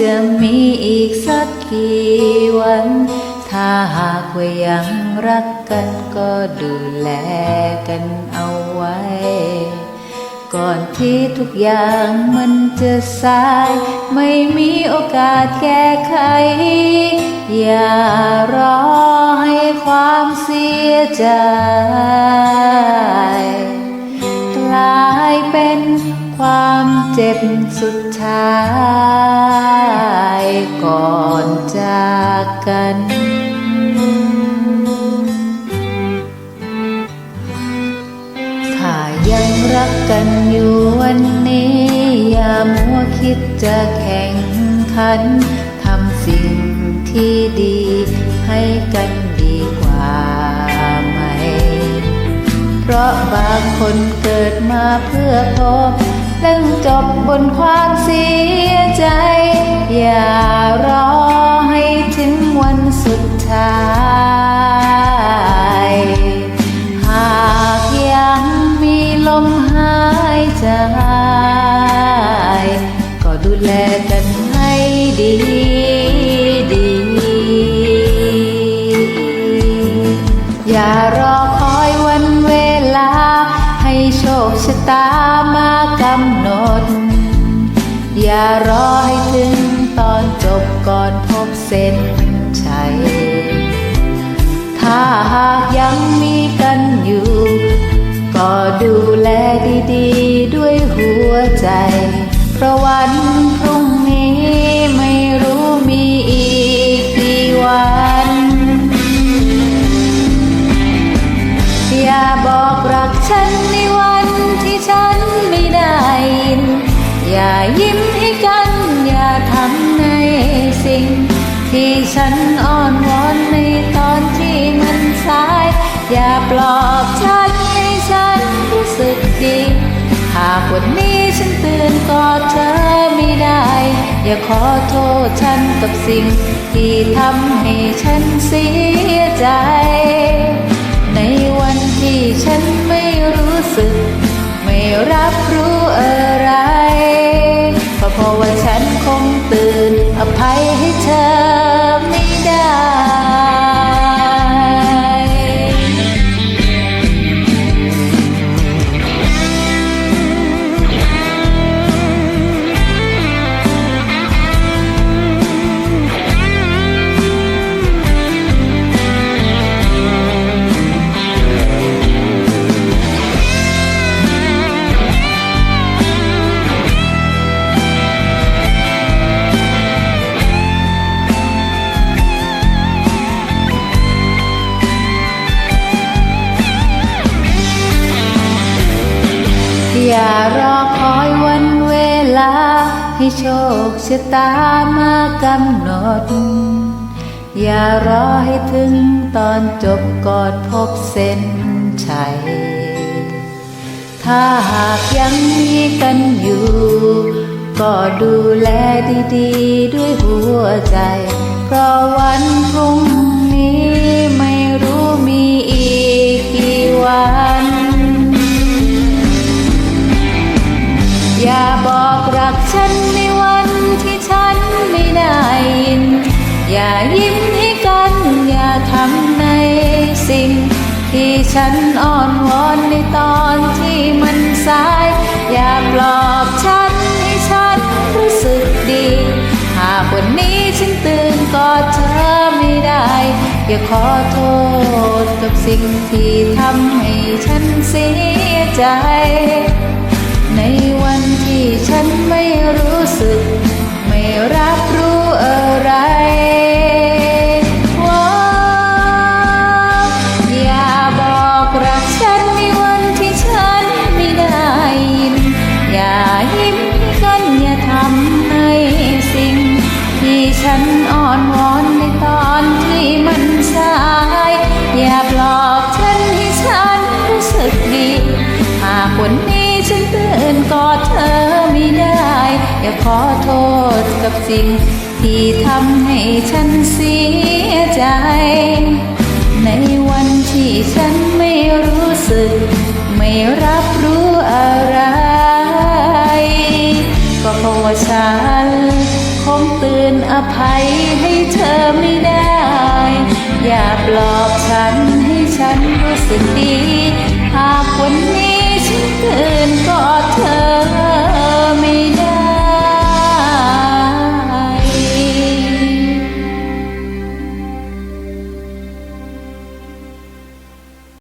จะมีอีกสักกี่วัน ถ้าหากว่ายังรักกันก็ดูแลกันเอาไว้ ก่อนที่ทุกอย่างมันจะสาย ไม่มีโอกาสแก้ไข อย่ารอให้ความเสียใจกลาย ความเจ็บสุดท้าย ก่อนจากกัน ถ้ายังรักกันอยู่วันนี้อย่ามัวคิดจะแข่งขันทำสิ่งที่ดีให้กันดีกว่าไหม เพราะบางคนเกิดมาเพื่อพบ และจบบนความเสียใจ อย่ารอให้ถึงวันสุดท้าย หากยังมีลมหายใจ ก็ดูแลกันให้ดีะตามากำหนด อย่ารอให้ถึงตอนจบก่อนพบเส้นชัย ถ้าหากยังมีกันอยู่ ก็ดูแลดีๆ ด้วยหัวใจ เพราะวันพรุ่งนี้ไม่รู้มีอีกกี่วัน อย่าบอกรักฉันในวัน อย่ายิ้มให้กัน อย่าทำในสิ่ง ที่ฉันอ้อนวอนในตอนที่มันสาย อย่าปลอบฉันให้ฉันรู้สึกดี หากวันนี้ฉันตื่นกอดเธอไม่ได้ อย่าขอโทษฉันกับสิ่ง ที่ทำให้ฉันเสีย ให้โชคชะตามากำหนด อย่ารอให้ถึงตอนจบกอนพบเส้นชัย ถ้าหากยังมีกันอยู่ ก็ดูแลดีๆด้วยหัวใจ เพราะวันพรุ่ง ฉันอ้อนวอนในตอนที่มันสาย อย่าปลอบฉันให้ฉันรู้สึกดี หากวันนี้ฉันตื่นกอดเธอไม่ได้ อย่าขอโทษกับสิ่งที่ทำให้ฉันเสียใจ ในวันที่ฉันไม่รู้สึก ไม่รับรู้อะไร ฉันอ่อนวอนในตอนที่มันสาย อย่าปลอบฉันให้ฉันรู้สึกดี หากวันนี้ฉันตื่นกอดเธอไม่ได้ อย่าขอโทษกับสิ่งที่ทำให้ฉันเสียใจ อภัยให้เธอไม่ได้ อย่าปลอบฉันให้ฉันรู้สึกดี หากวันนี้ฉันตื่นก็